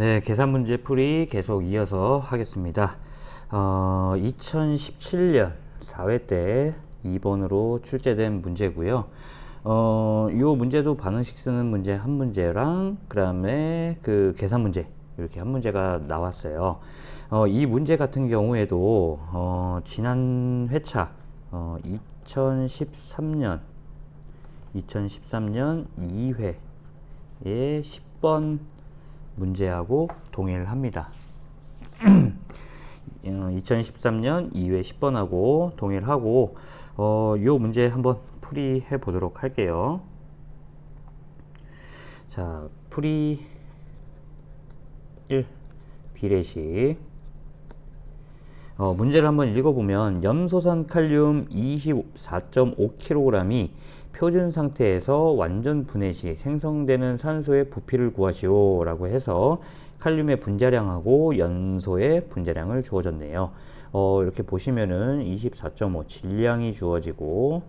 네, 계산 문제 풀이 계속 이어서 하겠습니다. 어, 2017년 4회 때 2번으로 출제된 문제고요. 어, 이 문제도 반응식 쓰는 문제 한 문제랑 그다음에 그 계산 문제 이렇게 한 문제가 나왔어요. 어, 이 문제 같은 경우에도 어, 지난 회차 어, 2013년 2013년 2회에 10번 문제하고 동의를 합니다. 2013년 2회 10번하고 동의를 하고 어, 요 문제 한번 풀이해 보도록 할게요. 자, 풀이 1 비례식 어, 문제를 한번 읽어보면 염소산 칼륨 24.5kg이 표준 상태에서 완전 분해 시 생성되는 산소의 부피를 구하시오 라고 해서 칼륨의 분자량하고 연소의 분자량을 주어졌네요. 어, 이렇게 보시면은 24.5 질량이 주어지고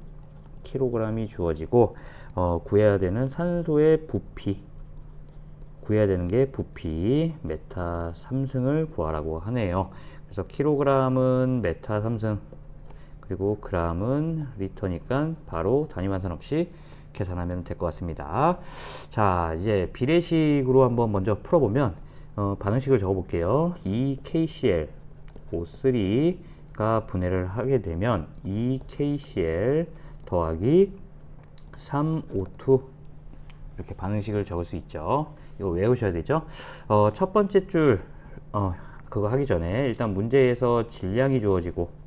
킬로그램이 주어지고 어, 구해야 되는 산소의 부피 구해야 되는 게 부피 메타 3승을 구하라고 하네요. 그래서 킬로그램은 메타 3승 그리고 그램은 리터니까 바로 단위 환산 없이 계산하면 될 것 같습니다. 자, 이제 비례식으로 한번 먼저 풀어보면 어, 반응식을 적어볼게요. 이 KCl O3가 분해를 하게 되면 이 KCl 더하기 3O2 이렇게 반응식을 적을 수 있죠. 이거 외우셔야 되죠. 어, 첫 번째 줄 어, 그거 하기 전에 일단 문제에서 질량이 주어지고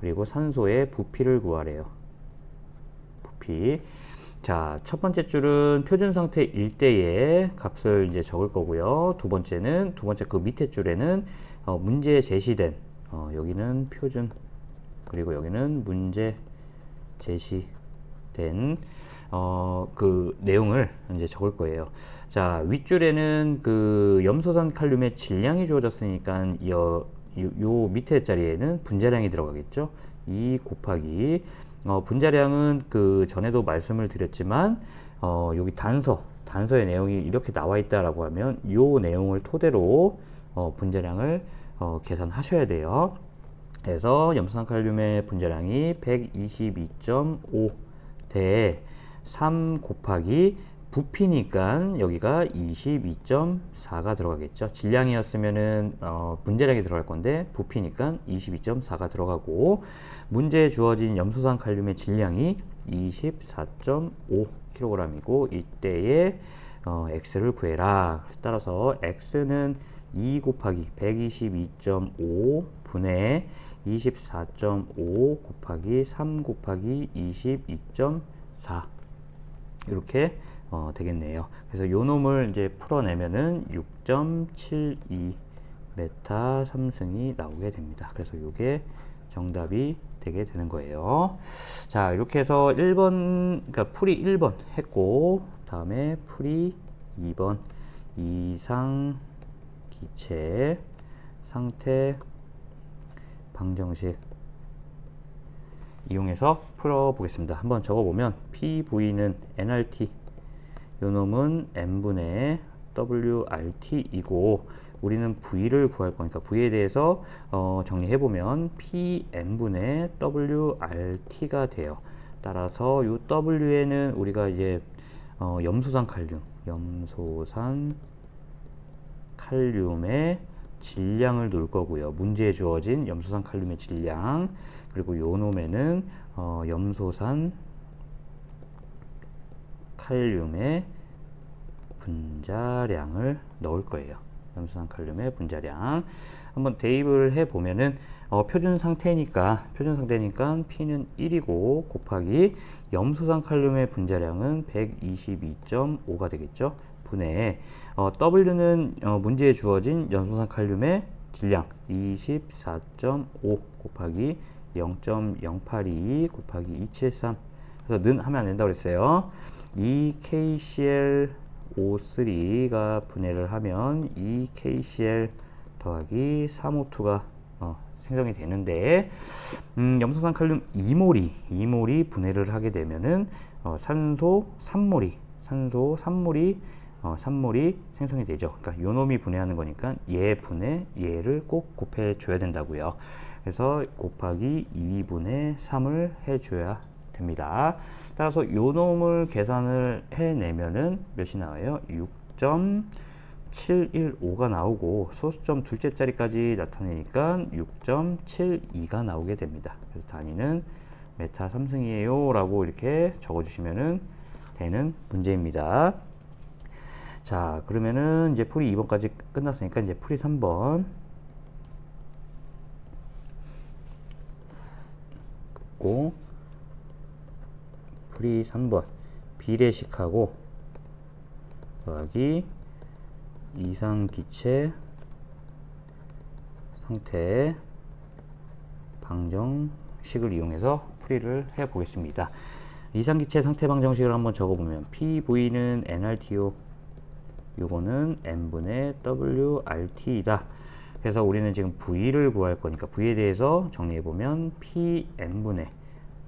그리고 산소의 부피를 구하래요. 부피. 자, 첫 번째 줄은 표준 상태일 때의 값을 이제 적을 거고요. 두 번째는 두 번째 그 밑에 줄에는 어, 문제에 제시된 어, 여기는 표준 그리고 여기는 문제 제시된 어, 그 내용을 이제 적을 거예요. 자, 윗줄에는 그 염소산 칼륨의 질량이 주어졌으니까 여, 요, 요 밑에 자리에는 분자량이 들어가겠죠. 2 곱하기 어, 분자량은 그 전에도 말씀을 드렸지만 어, 여기 단서 단서의 내용이 이렇게 나와 있다라고 하면 요 내용을 토대로 어, 분자량을 어, 계산하셔야 돼요. 그래서 염소산 칼륨의 분자량이 122.5 대 3 곱하기 부피니까 여기가 22.4가 들어가겠죠. 질량이었으면은 어, 분자량이 들어갈 건데 부피니까 22.4가 들어가고 문제에 주어진 염소산 칼륨의 질량이 24.5kg이고 이때의 어, x를 구해라. 따라서 x는 2 곱하기 122.5 분의 24.5 곱하기 3 곱하기 22.4 이렇게 어, 되겠네요. 그래서 요 놈을 이제 풀어내면은 6.72 메타 3승이 나오게 됩니다. 그래서 요게 정답이 되게 되는 거예요. 자, 이렇게 해서 1번, 그러니까 풀이 1번 했고, 다음에 풀이 2번, 이상 기체 상태 방정식 이용해서 풀어보겠습니다. 한번 적어보면 PV는 nRT 요 놈은 n분의 WRT이고 우리는 V를 구할 거니까 V에 대해서 어, 정리해보면 PN분의 WRT가 돼요. 따라서 요 W에는 우리가 이제 어, 염소산 칼륨, 염소산 칼륨의 질량을 놓을 거고요. 문제에 주어진 염소산 칼륨의 질량 그리고 요 놈에는 어, 염소산 칼륨의 분자량을 넣을 거예요. 염소산 칼륨의 분자량. 한번 대입을 해 보면은 어, 표준 상태니까 표준 상태니까 P는 1이고 곱하기 염소산 칼륨의 분자량은 122.5가 되겠죠. 분해 어, W는 어, 문제에 주어진 염소산 칼륨의 질량 24.5 곱하기 0.082 곱하기 273 그래서 는 하면 안 된다고 그랬어요. 이 KCl O3가 분해를 하면 이 KCl 더하기 3O2가 어, 생성이 되는데 음, 염소산 칼륨 2몰이 2몰이 분해를 하게 되면은 어, 산소 3몰이 산소 3몰이 어, 산물이 생성이 되죠. 그러니까 요 놈이 분해하는 거니까 얘 분해 얘를 꼭 곱해 줘야 된다고요. 그래서 곱하기 2분의 3을 해 줘야 됩니다. 따라서 요 놈을 계산을 해내면은 몇이 나와요? 6.715가 나오고 소수점 둘째 자리까지 나타내니까 6.72가 나오게 됩니다. 그래서 단위는 메타 3승이에요 라고 이렇게 적어주시면은 되는 문제입니다. 자 그러면은 이제 풀이 2번까지 끝났으니까 이제 풀이 3번 고 풀이 3번 비례식하고 더하기 이상 기체 상태 방정식을 이용해서 풀이를 해 보겠습니다. 이상 기체 상태 방정식을 한번 적어 보면 PV는 nRT요. 요거는 n분의 WRT이다. 그래서 우리는 지금 V를 구할 거니까 V에 대해서 정리해 보면 PN분의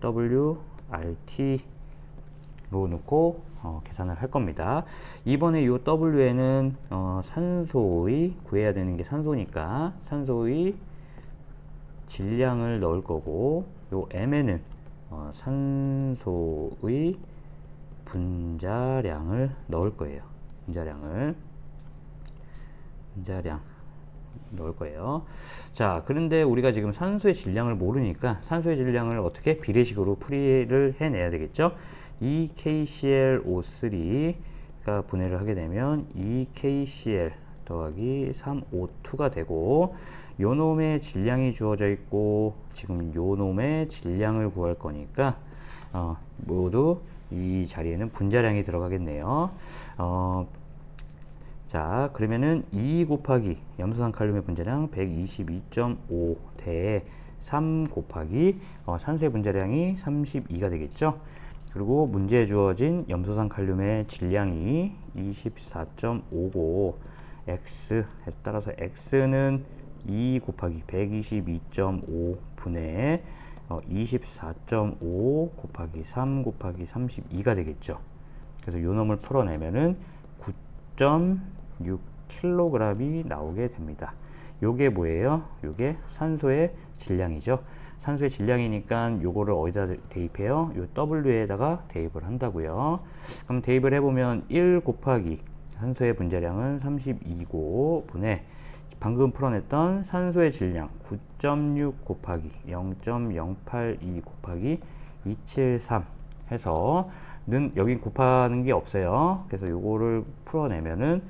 WRT 로 놓고 어, 계산을 할 겁니다. 이번에 요 W에는 어, 산소의 구해야 되는 게 산소니까 산소의 질량을 넣을 거고 요 M에는 어, 산소의 분자량을 넣을 거예요. 분자량을 분자량 넣을 거예요. 자, 그런데 우리가 지금 산소의 질량을 모르니까 산소의 질량을 어떻게 비례식으로 풀이를 해내야 되겠죠? 2KClO3가 분해를 하게 되면 2KCl 더하기 3O2가 되고 요 놈의 질량이 주어져 있고 지금 요 놈의 질량을 구할 거니까 어, 모두 이 자리에는 분자량이 들어가겠네요. 어, 자 그러면은 2 곱하기 염소산 칼륨의 분자량 122.5 대에 3 곱하기 어, 산소의 분자량이 32가 되겠죠. 그리고 문제에 주어진 염소산 칼륨의 질량이 24.5고 x 따라서 x는 2 곱하기 122.5 분의 어, 24.5 곱하기 3 곱하기 32가 되겠죠. 그래서 요 놈을 풀어내면은 9.6kg이 나오게 됩니다. 요게 뭐예요? 요게 산소의 질량이죠. 산소의 질량이니까 요거를 어디다 대입해요? 요 W에다가 대입을 한다고요. 그럼 대입을 해보면 1 곱하기 산소의 분자량은 32고 분의 방금 풀어냈던 산소의 질량 9.6 곱하기 0.082 곱하기 273 해서 는 여기 곱하는 게 없어요. 그래서 요거를 풀어내면은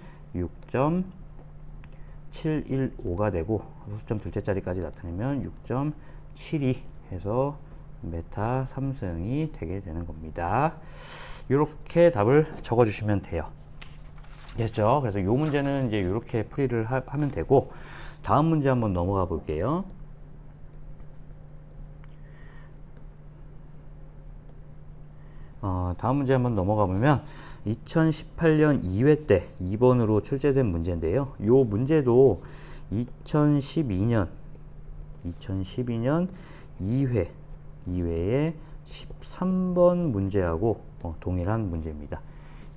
6.715가 되고 소수점 둘째 자리까지 나타내면 6.72 해서 메타 3승이 되게 되는 겁니다. 이렇게 답을 적어 주시면 돼요. 됐죠? 그래서 이 문제는 이제 이렇게 풀이를 하, 면 되고 다음 문제 한번 넘어가 볼게요. 어, 다음 문제 한번 넘어가 보면 2018년 2회 때 2번으로 출제된 문제인데요. 이 문제도 2012년 2012년 2회 2회에 13번 문제하고 어, 동일한 문제입니다.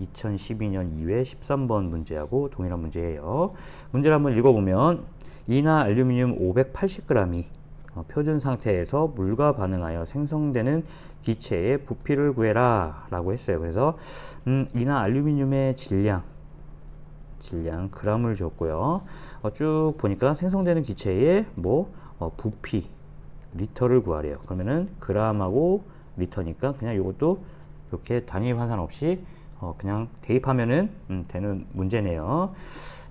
2012년 2회 13번 문제하고 동일한 문제예요. 문제를 한번 읽어보면 이나 알루미늄 580g이 어, 표준 상태에서 물과 반응하여 생성되는 기체의 부피를 구해라 라고 했어요. 그래서 음, 이나 알루미늄의 질량 질량 g을 줬고요. 어, 쭉 보니까 생성되는 기체의 뭐 어, 부피 리터를 구하래요. 그러면은 g하고 리터니까 그냥 이것도 이렇게 단위 환산 없이 어, 그냥 대입하면은 음, 되는 문제네요.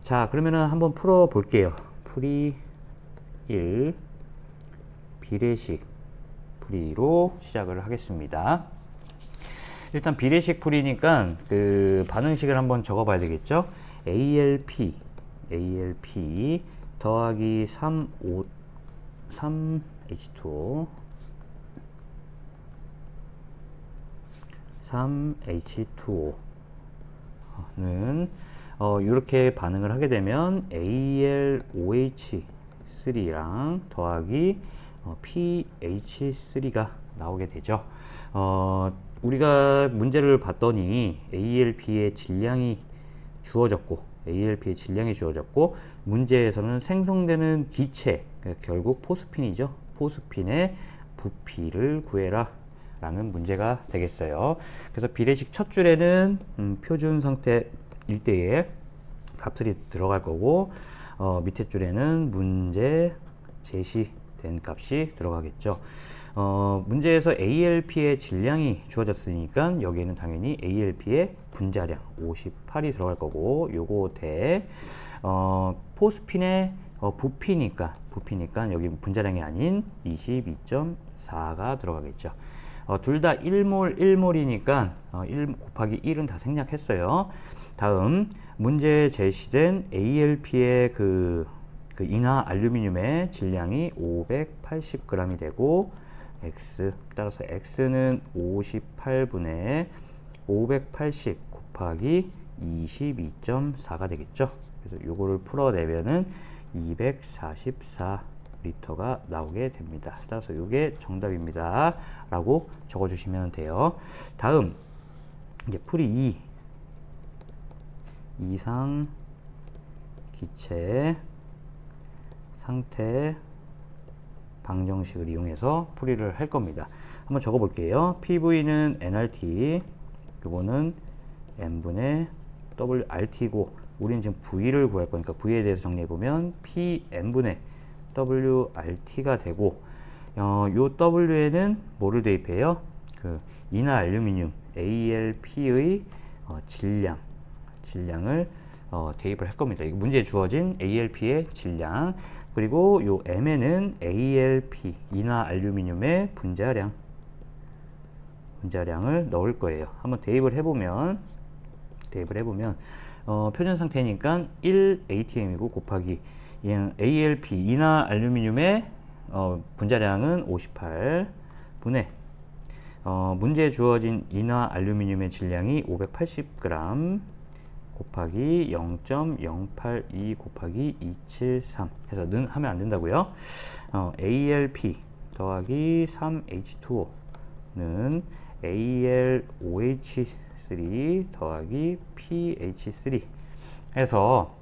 자, 그러면은 한번 풀어 볼게요. 풀이 1 비례식 풀이로 시작을 하겠습니다. 일단 비례식 풀이니까 그 반응식을 한번 적어 봐야 되겠죠? ALP ALP 더하기 3 5 3H2O 3H2O는 어, 이렇게 반응을 하게 되면 AlOH3랑 더하기 어, pH3가 나오게 되죠. 어, 우리가 문제를 봤더니 ALP의 질량이 주어졌고 ALP의 질량이 주어졌고 문제에서는 생성되는 기체 그러니까 결국 포스핀이죠. 포스핀의 부피를 구해라. 라는 문제가 되겠어요. 그래서 비례식 첫 줄에는 음, 표준 상태일 때에 값들이 들어갈 거고 어, 밑에 줄에는 문제 제시 된 값이 들어가겠죠. 어, 문제에서 ALP의 질량이 주어졌으니까 여기에는 당연히 ALP의 분자량 58이 들어갈 거고 요거 대 어, 포스핀의 어, 부피니까 부피니까 여기 분자량이 아닌 22.4가 들어가겠죠. 어, 둘 다 1몰 1몰이니까 어, 1 곱하기 1은 다 생략했어요. 다음 문제에 제시된 ALP의 그, 그 인화 알루미늄의 질량이 580g이 되고 X 따라서 X는 58분의 580 곱하기 22.4가 되겠죠. 그래서 요거를 풀어내면은 244리터가 나오게 됩니다. 따라서 이게 정답입니다. 라고 적어주시면 돼요. 다음 이제 풀이 2 이상 기체 상태 방정식을 이용해서 풀이를 할 겁니다. 한번 적어 볼게요. PV는 nRT, 요거는 n분의 WRT고 우리는 지금 V를 구할 거니까 V에 대해서 정리해 보면 PN분의 WRT가 되고 어, 요 W에는 뭐를 대입해요? 그 이나 알루미늄 ALP의 어, 질량 질량을 어, 대입을 할 겁니다. 이거 문제에 주어진 ALP의 질량 그리고 요 M에는 ALP 이나 알루미늄의 분자량 분자량을 넣을 거예요. 한번 대입을 해보면 대입을 해보면 어, 표준 상태니까 1 ATM이고 곱하기 ALP 이나 알루미늄의 어, 분자량은 58분의 어, 문제에 주어진 이나 알루미늄의 질량이 580g 곱하기 0.082 곱하기 273 해서 는 하면 안 된다고요. 어, ALP 더하기 3H2O는 ALOH3 더하기 PH3 해서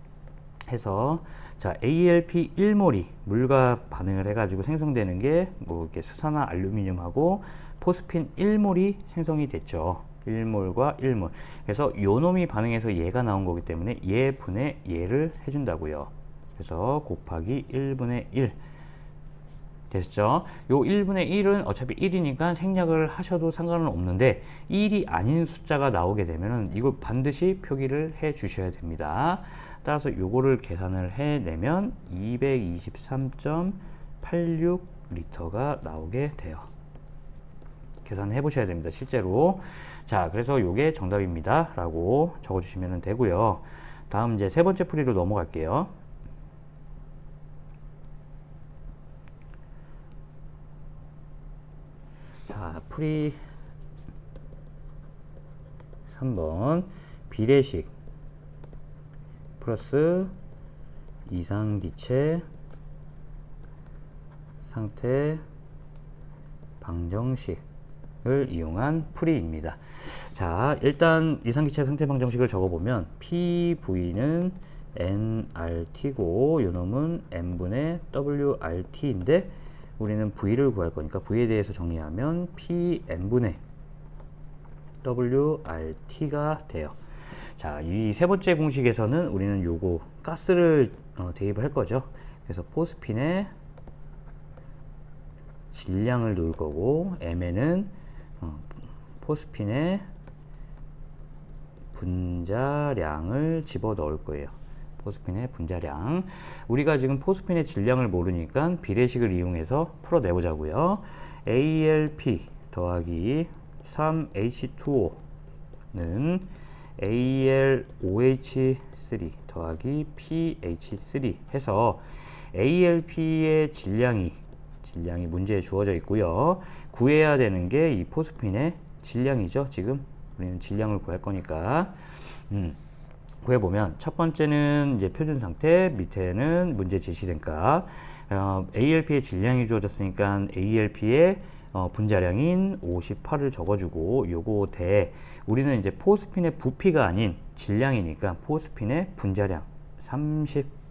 해서 자 ALP 1몰이 물과 반응을 해가지고 생성되는 게 뭐 이렇게 수산화 알루미늄하고 포스핀 1몰이 생성이 됐죠. 1몰과 1몰. 그래서 요 놈이 반응해서 얘가 나온 거기 때문에 얘 분의 얘를 해준다고요. 그래서 곱하기 1분의 1 됐죠? 요 1분의 1은 어차피 1이니까 생략을 하셔도 상관은 없는데 1이 아닌 숫자가 나오게 되면은 이걸 반드시 표기를 해 주셔야 됩니다. 따라서 요거를 계산을 해내면 223.86 리터가 나오게 돼요. 계산해 보셔야 됩니다. 실제로. 자, 그래서 요게 정답입니다. 라고 적어 주시면 되고요. 다음 이제 세 번째 풀이로 넘어갈게요. 자, 풀이 3번 비례식 플러스 이상기체 상태 방정식 을 이용한 풀이입니다. 자, 일단 이상기체 상태 방정식을 적어보면 PV는 nRT고 요놈은 n분의 WRT인데 우리는 V를 구할 거니까 V에 대해서 정리하면 PN분의 WRT가 돼요. 자, 이 세 번째 공식에서는 우리는 요거 가스를 어, 대입을 할 거죠. 그래서 포스핀의 질량을 놓을 거고 M에는 어, 포스핀의 분자량을 집어 넣을 거예요. 포스핀의 분자량. 우리가 지금 포스핀의 질량을 모르니까 비례식을 이용해서 풀어내보자고요. ALP 더하기 3H2O는 ALOH3 더하기 PH3 해서 ALP의 질량이 질량이 문제에 주어져 있고요. 구해야 되는 게 이 포스핀의 질량이죠. 지금 우리는 질량을 구할 거니까. 음. 구해보면 첫 번째는 이제 표준 상태, 밑에는 문제 제시된 값. 어, ALP의 질량이 주어졌으니까 ALP의 어, 분자량인 58을 적어주고 요거 대 우리는 이제 포스핀의 부피가 아닌 질량이니까 포스핀의 분자량 30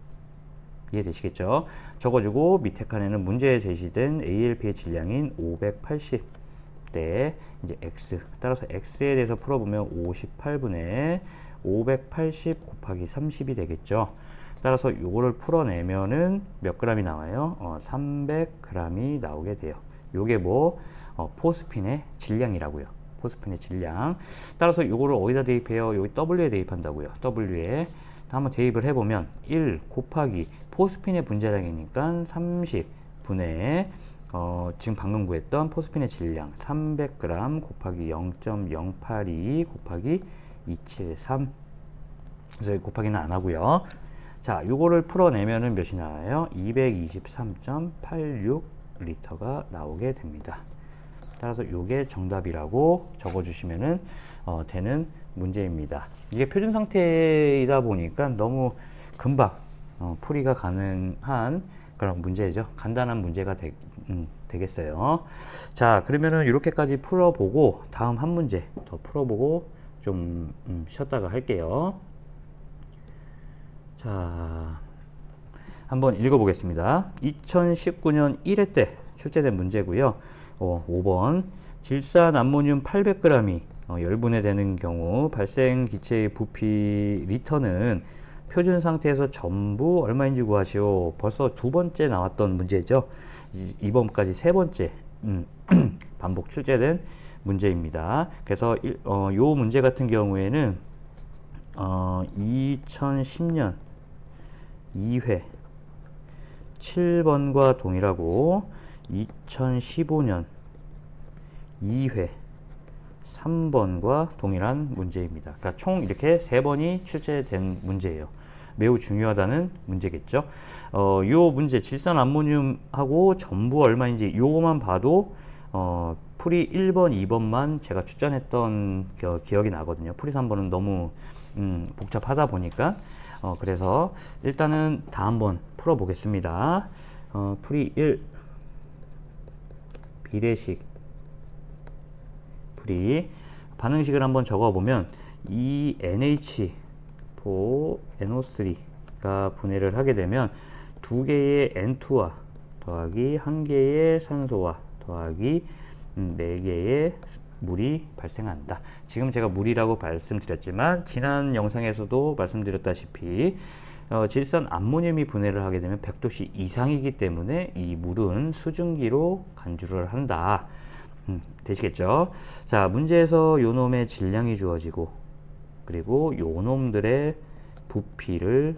이해되시겠죠? 적어주고 밑에 칸에는 문제에 제시된 ALP의 질량인 580대 이제 x 따라서 x에 대해서 풀어보면 58분의 580 곱하기 30이 되겠죠. 따라서 요거를 풀어내면은 몇 g이 나와요? 어, 300g이 나오게 돼요. 요게 뭐 어, 포스핀의 질량이라고요. 포스핀의 질량. 따라서 요거를 어디다 대입해요? 여기 W에 대입한다고요. W에 한번 대입을 해보면 1 곱하기 포스핀의 분자량이니까 30분의 어, 지금 방금 구했던 포스핀의 질량 300g 곱하기 0.082 곱하기 273 그래서 곱하기는 안 하고요. 자, 요거를 풀어내면은 몇이 나와요? 223.86 리터가 나오게 됩니다. 따라서 요게 정답이라고 적어주시면은 어, 되는 문제입니다. 이게 표준 상태이다 보니까 너무 금방 어, 풀이가 가능한 그런 문제죠. 간단한 문제가 되, 음, 되겠어요. 자, 그러면은 이렇게까지 풀어보고 다음 한 문제 더 풀어보고 좀 음, 쉬었다가 할게요. 자, 한번 읽어보겠습니다. 2019년 1회 때 출제된 문제고요. 어, 5번 질산 암모늄 800g이 어, 열분해 되는 경우 발생 기체의 부피 리터는 표준 상태에서 전부 얼마인지 구하시오. 벌써 두 번째 나왔던 문제죠. 이- 이번까지 세 번째 음, 반복 출제된 문제입니다. 그래서 일, 어, 요 문제 같은 경우에는 어, 2010년 2회 7번과 동일하고 2015년 2회 3번과 동일한 문제입니다. 그러니까 총 이렇게 세 번이 출제된 문제예요. 매우 중요하다는 문제겠죠. 어, 요 문제 질산 암모늄하고 전부 얼마인지 요거만 봐도 어, 풀이 1번, 2번만 제가 추천했던 겨- 기억이 나거든요. 풀이 3번은 너무 음, 복잡하다 보니까 어, 그래서 일단은 다 한번 풀어보겠습니다. 어, 풀이 1 비례식 풀이 반응식을 한번 적어보면 이 NH 포 NO3가 분해를 하게 되면 두 개의 N2와 더하기 한 개의 산소와 더하기 음, 네 개의 물이 발생한다. 지금 제가 물이라고 말씀드렸지만 지난 영상에서도 말씀드렸다시피 어, 질산 암모늄이 분해를 하게 되면 100도씨 이상이기 때문에 이 물은 수증기로 간주를 한다. 음, 되시겠죠? 자, 문제에서 요놈의 질량이 주어지고 그리고 요놈들의 부피를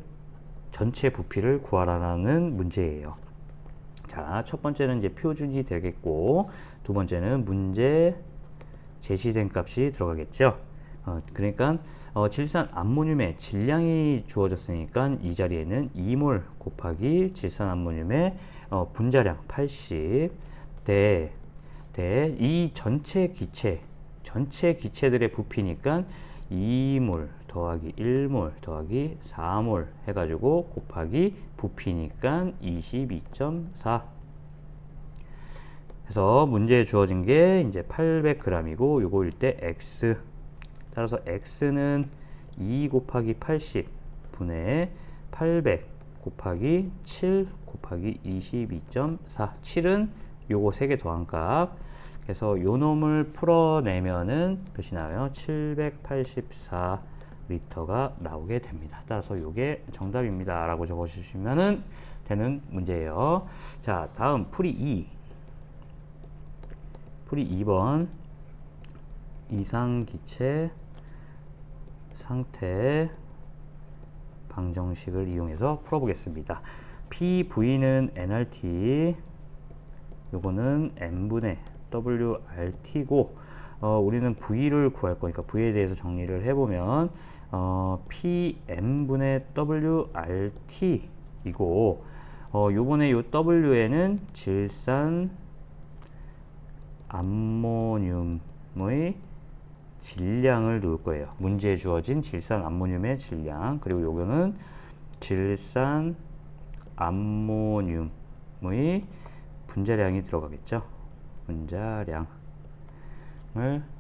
전체 부피를 구하라는 문제예요. 자, 첫 번째는 이제 표준이 되겠고 두 번째는 문제 제시된 값이 들어가겠죠. 어, 그러니까 어, 질산 암모늄의 질량이 주어졌으니까 이 자리에는 2몰 곱하기 질산 암모늄의 어, 분자량 80 대 대 이 전체 기체 전체 기체들의 부피니까 2몰 더하기 1몰 더하기 4몰 해가지고 곱하기 부피니까 22.4 그래서 문제에 주어진 게 이제 800g이고 요거일 때 x. 따라서 x는 2 곱하기 80 분의 800 곱하기 7 곱하기 22.4 7은 요거 세개 더한 값 그래서 요 놈을 풀어내면은 몇이 나와요? 784 리터가 나오게 됩니다. 따라서 요게 정답입니다. 라고 적어주시면은 되는 문제예요. 자, 다음 풀이 2. 풀이 2번. 이상 기체 상태 방정식을 이용해서 풀어보겠습니다. PV는 nRT, 요거는 n분의 WRT고, 어, 우리는 V를 구할 거니까 V에 대해서 정리를 해보면, 어, PM분의 WRT이고, 어, 요번에 요 W에는 질산 암모늄의 질량을 놓을 거예요. 문제에 주어진 질산 암모늄의 질량. 그리고 요거는 질산 암모늄의 분자량이 들어가겠죠. 분자량을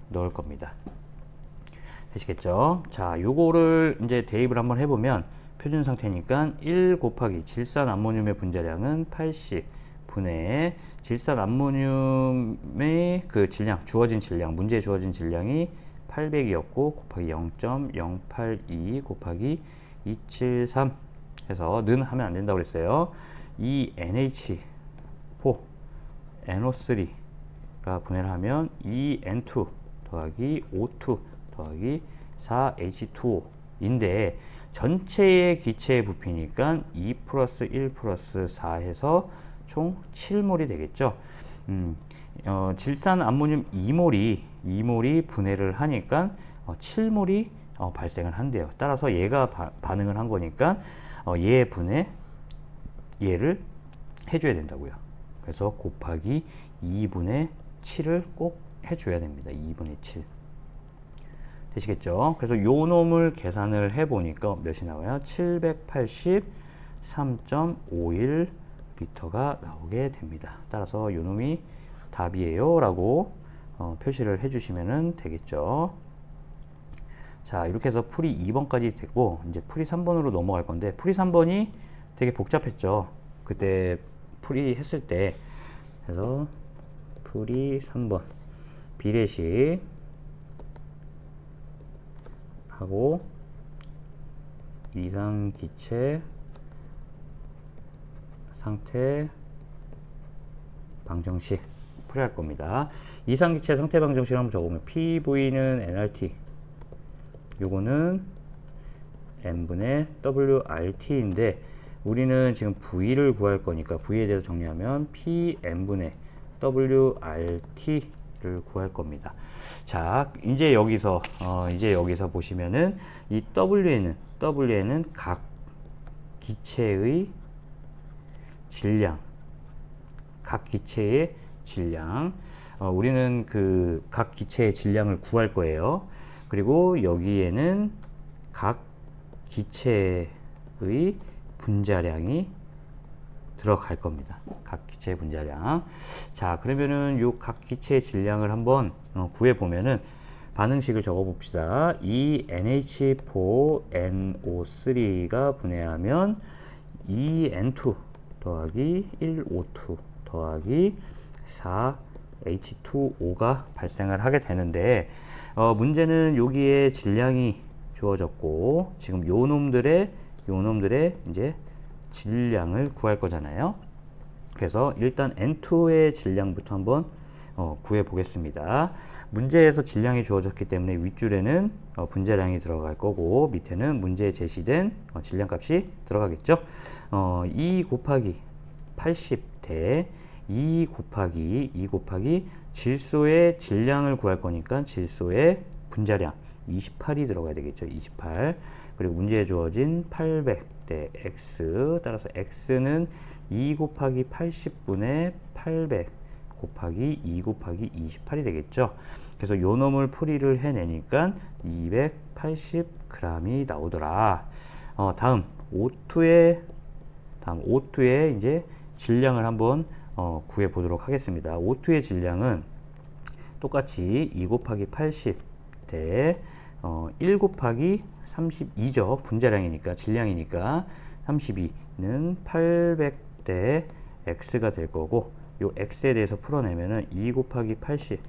넣을 겁니다. 되시겠죠? 자, 요거를 이제 대입을 한번 해보면 표준 상태니까 1 곱하기 질산 암모늄의 분자량은 80 분의 질산 암모늄의 그 질량, 주어진 질량, 문제에 주어진 질량이 800이었고 곱하기 0.082 곱하기 273 해서 는 하면 안 된다고 그랬어요. 이 NH4 NO3 가 분해를 하면 2N2 더하기 O2 더하기 4H2O인데 전체의 기체의 부피니까 2 플러스 1 플러스 4 해서 총 7몰이 되겠죠. 음, 어, 질산 암모늄 2몰이 2몰이 분해를 하니까 어, 7몰이 어, 발생을 한대요. 따라서 얘가 바, 반응을 한 거니까 어, 얘 분해 얘를 해줘야 된다고요. 그래서 곱하기 2분의 7을 꼭 해줘야 됩니다. 2분의 7. 되시겠죠? 그래서 요 놈을 계산을 해보니까 몇이 나와요? 783.51 리터가 나오게 됩니다. 따라서 요 놈이 답이에요 라고 어, 표시를 해주시면 되겠죠. 자 이렇게 해서 풀이 2번까지 됐고 이제 풀이 3번으로 넘어갈 건데 풀이 3번이 되게 복잡했죠. 그때 풀이 했을 때 그래서 풀이 3번 비례식 하고 이상 기체 상태 방정식 풀이할 겁니다. 이상 기체 상태 방정식 한번 적으면 PV는 nRT 요거는 n분의 WRT인데 우리는 지금 V를 구할 거니까 V에 대해서 정리하면 PN분의 WRT를 구할 겁니다. 자, 이제 여기서 어, 이제 여기서 보시면은 이 W에는 W에는 각 기체의 질량, 각 기체의 질량. 어, 우리는 그 각 기체의 질량을 구할 거예요. 그리고 여기에는 각 기체의 분자량이 들어갈 겁니다. 각 기체의 분자량. 자, 그러면은 요 각 기체의 질량을 한번 어, 구해 보면은 반응식을 적어 봅시다. 이 NH4NO3가 분해하면 2N2 더하기 1O2 더하기 4H2O가 발생을 하게 되는데 어, 문제는 여기에 질량이 주어졌고 지금 요 놈들의 요 놈들의 이제 질량을 구할 거잖아요. 그래서 일단 N2의 질량부터 한번 어, 구해 보겠습니다. 문제에서 질량이 주어졌기 때문에 윗줄에는 어, 분자량이 들어갈 거고 밑에는 문제에 제시된 어, 질량 값이 들어가겠죠. 어, 2 곱하기 80대 2 곱하기 2 곱하기 질소의 질량을 구할 거니까 질소의 분자량 28이 들어가야 되겠죠. 28 그리고 문제에 주어진 800 대 x 따라서 x는 2 곱하기 80분의 800 곱하기 2 곱하기 28이 되겠죠. 그래서 요 놈을 풀이를 해내니까 280g이 나오더라. 어, 다음 O2의 다음 O2의 이제 질량을 한번 어, 구해 보도록 하겠습니다. O2의 질량은 똑같이 2 곱하기 80 대 어, 1 곱하기 32죠. 분자량이니까 질량이니까 32는 800대 x가 될 거고 요 x에 대해서 풀어내면은 2 곱하기 80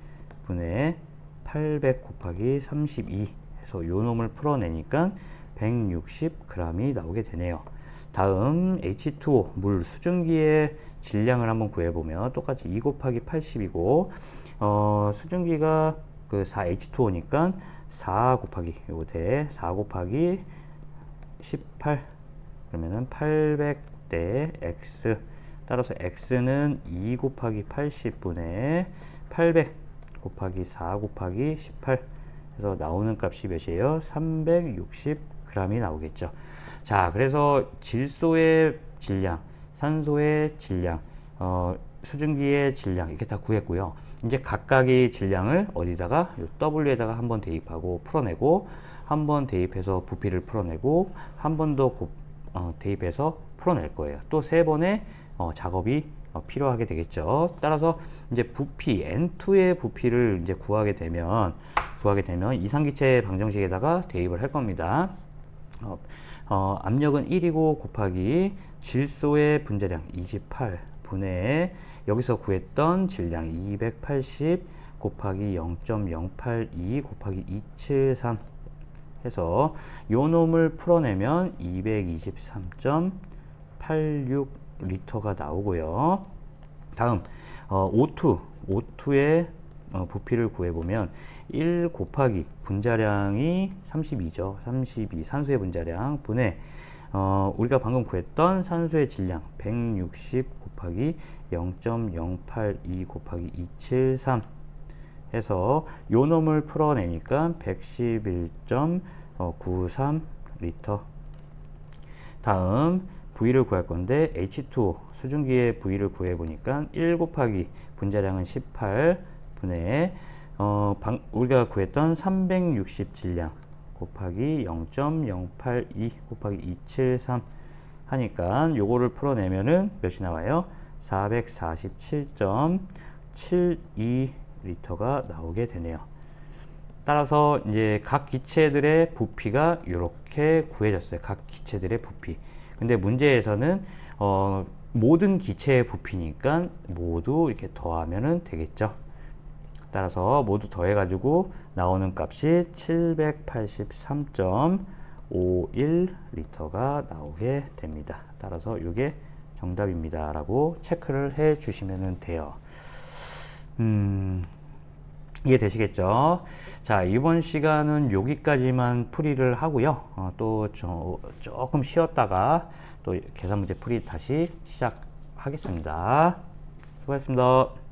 분의 800 곱하기 32 해서 요 놈을 풀어내니까 160g이 나오게 되네요. 다음 H2O 물 수증기의 질량을 한번 구해보면 똑같이 2 곱하기 80이고 어, 수증기가 그 4H2O니까 4 곱하기 요거 대 4 곱하기 18 그러면은 800대 x 따라서 x는 2 곱하기 80분의 800 곱하기 4 곱하기 18 해서 나오는 값이 몇이에요? 360g이 나오겠죠. 자, 그래서 질소의 질량, 산소의 질량, 어, 수증기의 질량 이렇게 다 구했고요. 이제 각각의 질량을 어디다가 W에다가 한 번 대입하고 풀어내고 한 번 대입해서 부피를 풀어내고 한 번더 어, 대입해서 풀어낼 거예요. 또 세 번의 어, 작업이 어, 필요하게 되겠죠. 따라서 이제 부피 N2의 부피를 이제 구하게 되면 구하게 되면 이상기체 방정식에다가 대입을 할 겁니다. 어, 어, 압력은 1이고 곱하기 질소의 분자량 28 분의 여기서 구했던 질량 280 곱하기 0.082 곱하기 273 해서 요 놈을 풀어내면 223.86 리터가 나오고요. 다음 어, O2 O2의 어, 부피를 구해보면 1 곱하기 분자량이 32죠. 32 산소의 분자량 분의 어, 우리가 방금 구했던 산소의 질량 160 곱하기 0.082 곱하기 273 해서 요 놈을 풀어내니까 111.93 리터. 다음 V를 구할 건데 H2O 수증기의 V를 구해 보니까 1 곱하기 분자량은 18 분의 어, 방, 우리가 구했던 360 질량 곱하기 0.082 곱하기 273 하니까 요거를 풀어내면은 몇이 나와요? 447.72 리터가 나오게 되네요. 따라서 이제 각 기체들의 부피가 이렇게 구해졌어요. 각 기체들의 부피. 근데 문제에서는 어, 모든 기체의 부피니까 모두 이렇게 더하면은 되겠죠. 따라서 모두 더해가지고 나오는 값이 783.51 리터가 나오게 됩니다. 따라서 이게 정답입니다 라고 체크를 해 주시면 돼요. 음, 이해되시겠죠? 자, 이번 시간은 여기까지만 풀이를 하고요. 어, 또 저, 조금 쉬었다가 또 계산 문제 풀이 다시 시작하겠습니다. 수고하셨습니다.